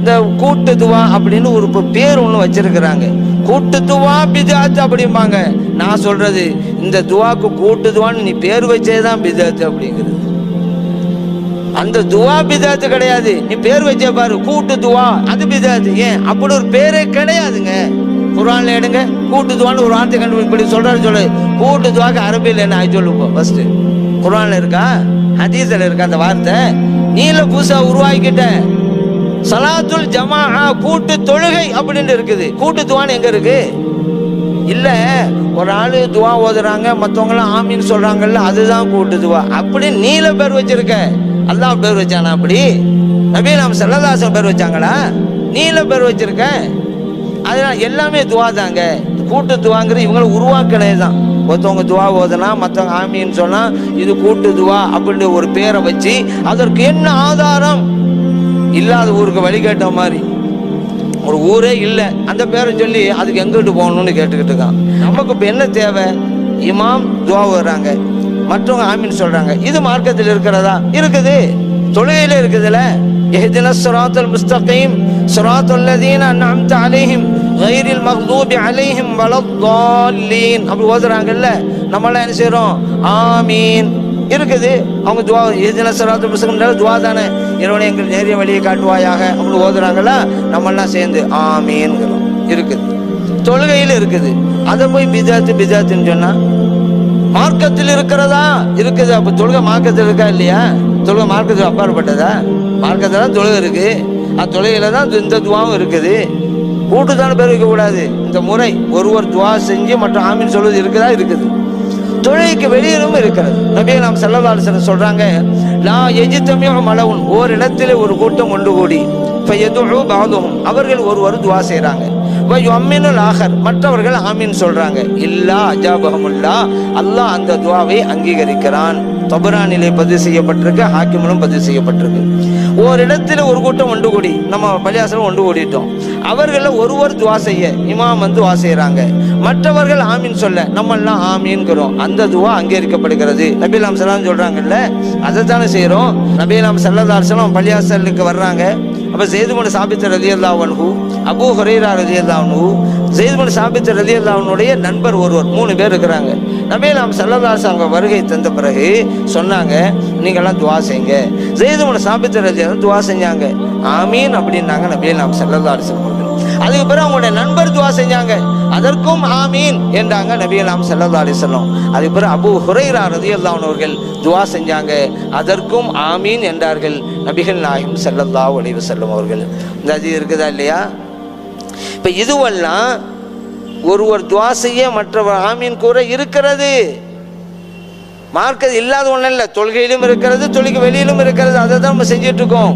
இந்த கூட்டுதுவா அப்படின்னு ஒரு பேர் ஒன்று வச்சிருக்கிறாங்க. கூட்டுதுவா பிஜாத் பிதாத் அப்படிம்பாங்க. நான் சொல்றது இந்த துவாக்கு கூட்டுதுவான்னு நீ பேர் வச்சேதான் பிதாத் அப்படிங்கிறது. அந்த துவா பிதாத்து கிடையாது. நீ பேர் வச்ச பாரு கூட்டு துவா அது பிதாத்து ஏன்? அப்படி ஒரு பேரே கிடையாதுங்க. குரான்ல எடுங்க. கூட்டு துவான்னு ஒரு வார்த்தை கண்டு இப்படி சொல்றாரு சொல்லு. கூட்டு துவாக்கு அரபியில் என்ன ஆகி சொல்லு ஃபர்ஸ்ட் குரான்ல இருக்கா? ஹதீஸ்ல இருக்கா அந்த வார்த்தை? நீல புதுசா உருவாக்கிட்ட. சலாத்துல் ஜமா கூட்டு தொழுகை அப்படின்னு இருக்குது. கூட்டு துவான்னு எங்க இருக்கு? இல்ல ஒரு ஆளு துவா ஓதுறாங்க மற்றவங்களாம் ஆமின்னு சொல்றாங்கல்ல அதுதான் கூட்டு துவா. அப்படி நீல பேர் வச்சிருக்க. அல்லாஹ் பேர் வச்சானா அப்படி? நபி நாம் செல்லதாசன் பேர் வச்சாங்களா? நீல பேர் வச்சிருக்க. அதனால எல்லாமே துவா தாங்க. கூட்டு துவாங்கிறது இவங்களை உருவாக்கினே தான். ஒருத்தவங்க துவா ஓதுனா மற்றவங்க ஆமின்னு சொன்னா இது கூட்டு துவா அப்படின்னு ஒரு பேரை வச்சு அதற்கு என்ன ஆதாரம்? இல்லாத ஊருக்கு வழிகேட்ட மாதிரி ஒரு ஊரே இல்லை அந்த பேரை சொல்லி அதுக்கு எங்கிட்டு போகணும்னு கேட்டுக்கிட்டு இருக்கான் நமக்கு இப்போ என்ன தேவை இமாம் துவா வர்றாங்க மற்றவங்க ஆமீன் சொல்றாங்க இது மார்க்கத்தில் இருக்கிறதா இருக்குது தொழுகையில இருக்குதுல்ல اهدنا الصراط المستقيم صراط الذين أنعمت عليهم غير المغضوب عليهم ولا الضالين அப்படி ஓதுறாங்கல்ல நம்மளாம் என்ன செய்றோம் ஆமீன் இருக்குது. அவங்க துவா எதின சராத்து புஸ்தகம் துவா தானே. இறைவனை எங்கள் நேரிய வழியை காட்டுவாயாக அப்படின்னு ஓதுறாங்களா? நம்மெல்லாம் சேர்ந்து ஆமேன்கிறோம் இருக்குது. தொழுகையில் இருக்குது. அதை போய் பிஜாத்து பிஜாத்துன்னு சொன்னா மார்க்கத்தில் இருக்கிறதா? இருக்குது. அப்போ தொழுகை மார்க்கத்தில் இருக்கா இல்லையா? தொழுகை மார்க்கத்தில் அப்பாற்பட்டதா? மார்க்கத்தில் தான் தொழுகை இருக்கு. அந்த தொழுகையில தான் இந்த துவாவும் இருக்குது. கூட்டுத்தான பேர் வைக்கக்கூடாது. இந்த முறை ஒருவர் துவா செஞ்சு மற்றும் ஆமின்னு சொல்வது இருக்குதா? இருக்குது. தொழுகைக்கு வெளியிலும் இருக்கிறது. நபியை நாம் செல்லலாசன சொல்றாங்க நான் எஜித்தமியும் மலவுன். ஓர் இடத்திலே ஒரு கூட்டம் ஒன்று கூடி இப்போ எதுவும் பாதுகும் அவர்கள் ஒருவர் துவா செய்கிறாங்க அம்மினுல் ஆகர் மற்றவர்கள் ஆமீன் சொல்றாங்க. இல்லா அஜாபகமுல்லா அல்லாஹ் அந்த துவாவை அங்கீகரிக்கிறான். தபுரானிலே பதிவு செய்யப்பட்டிருக்கு ஹாக்கிமிலும் பதிவு செய்யப்பட்டிருக்கு. ஓரிடத்தில் ஒரு கூட்டம் ஒன்று கூடி நம்ம பள்ளியாசலம் ஒன்று கூடிட்டோம். அவர்களில் ஒருவர் துவா செய்ய இமாம் வந்து துவா செய்கிறாங்க மற்றவர்கள் ஆமின்னு சொல்ல நம்மெல்லாம் ஆமீன்கிறோம் அந்த துவா அங்கீகரிக்கப்படுகிறது. நபீலாம் சலாம் சொல்கிறாங்கல்ல அதை தானே செய்கிறோம் நபீலாம் சல்லதாசலம் பள்ளியாசலுக்கு வர்றாங்க. அப்போ ஜெய்துமன் சாபித்த ரதி அல்லாவன்ஹூ அபு ஹுரைரா ரதி அல்லாவன்ஹூ ஜெய்துமன் சாபித்த ரதி அல்லாவனுடைய நண்பர் ஒருவர் மூணு பேர் இருக்கிறாங்க. நபே நாம் செல்லதாஸ் அவங்க வருகை தந்த பிறகு சொன்னாங்க நீங்கள்லாம் துவா செய்யுங்க. ஜெயதுமன சாபித்த துவா செஞ்சாங்க. ஆமீன் அப்படின்னாங்க நபீலாம் சல்லதாஸ் அவர்கள். அதுக்கு பிறகு அவங்களுடைய நண்பர் துவா செஞ்சாங்க. அதற்கும் ஆமீன் என்றாங்க நபியலாம் சல்லா அலிசல்லம் அதுக்கு பிறகு அபு ஹுரைரா ரதியல்லான் அவர்கள் துவா செஞ்சாங்க. அதற்கும் ஆமீன் என்றார்கள் நபிகள் நாயகம் செல்லல்லா ஒளிவு செல்லும் அவர்கள். இந்த அது இருக்குதா இல்லையா? இப்போ இதுவெல்லாம் ஒருவர் துவா செய்ய மற்றவர் ஆமீன் கூற இருக்கிறது. மார்க்கது இல்லாத ஒன்றும் இல்லை தொழுகையிலும் இருக்கிறது தொழுகை வெளியிலும் இருக்கிறது அதை தான் நம்ம செஞ்சிட்ருக்கோம்